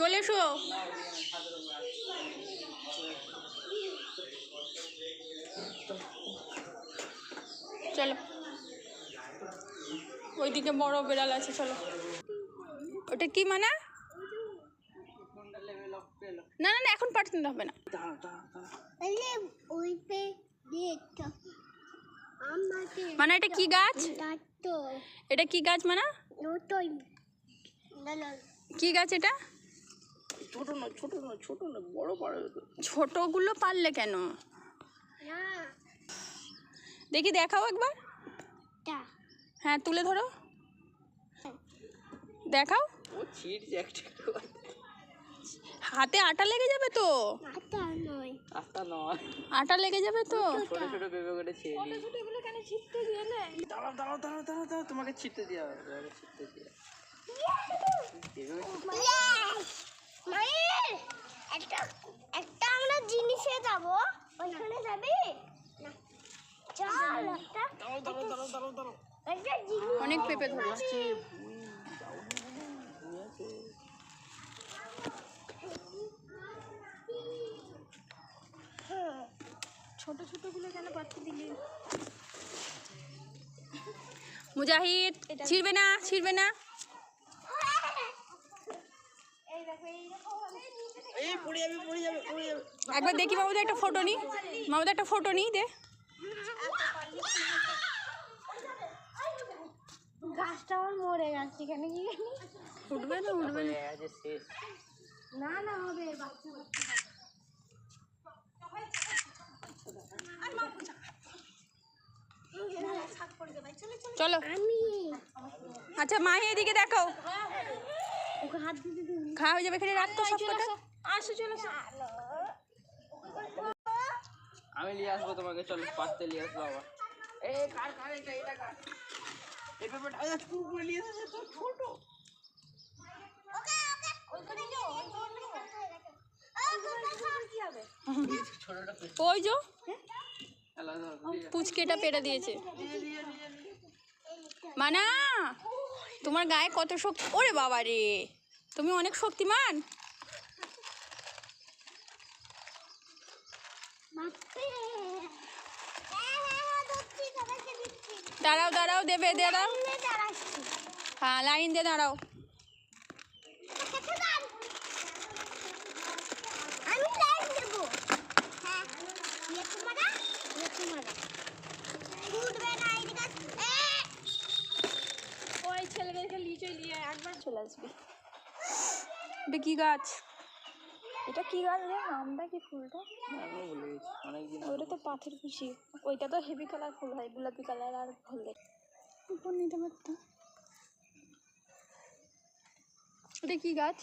চলে এসো। চলো। ওইদিকে বড় বেড়াল আছে চলো। ওটা কি মানা? না না না এখন পাঠাতে হবে না। মানে এটা কি গাছ? এটা কি গাছ মানা? কি গাছ এটা? ছোট না ছোট না ছোট না বড় পাড়া ছোটগুলো পারলে কেন? না। দেখি দেখাও একবার। হ্যাঁ তুলে ধরো। দেখাও। ও ছিটছে একটা করে। হাতে আটা লেগে যাবে তো? আটা নয়। আটা লেগে যাবে তো? ছোট ছোট বেবে করে ছেড়ে দাঁড়াও দাঁড়াও দাঁড়াও দাঁড়াও দাঁড়াও তোমাকে ছিটতে দেওয়া হবে তোমাকে ছিটতে দেওয়া মায়ের একটা একটা আমরা জিনিসে যাব ওইখানে যাবি না চল একটা দাঁড়াও দাঁড়াও দাঁড়াও দাঁড়াও দাঁড়াও একটা জিনিস অনেক পেঁপে ধরেছে। ছোট ছোটগুলো কেন পাঠিয়ে দিলি? মুজাহিদ ছিড়বে না ছিড়বে না। এই দেখো এই দেখো। এই পড়ে যাবে পড়ে যাবে পড়ে যাবে। একবার দেখি মামুদা একটা ফটো নি। মামুদা একটা ফটো নি দে। গেছে এখানে কি উঠবে না উঠবে না। হয়ে না না হবে বাচ্চা বাচ্চা। চলো আমি। আচ্ছা মাহি এদিকে দেখো। খাওয়া হয়ে যাবে এখানে রাখ তো সব কটা আসো। চলো আমি নিয়ে আসব তোমাকে চলো পাততে নিয়ে আসব আবার। এই কার কার এটা এটা কার? পেপারটা আচ্ছা করে নিয়ে এসেছে তো ছোট। ওই যে খেলা ধর দিয়ে। পুচকেটা পেটা দিয়েছে। মানা তোমার গায়ে কত শক্তি ওরে বাবা রে তুমি অনেক শক্তিমান। দাঁড়াও দাঁড়াও দেবে দাঁড়াও হ্যাঁ লাইন দিয়ে দাঁড়াও। আমি লাইন দেবো। হ্যাঁ ওই ছেলেদেরকে লিচে নিয়ে একবার চলে আসবে। এটা কি গাছ? এটা কি গাছ রে? নামটা কি ফুলটা? পাথর খুশি ওইটা তো হেভি কালার ফুল হয় গোলাপি কালার আর হলদে। উপর নিতে পারতাম এটা কি গাছ?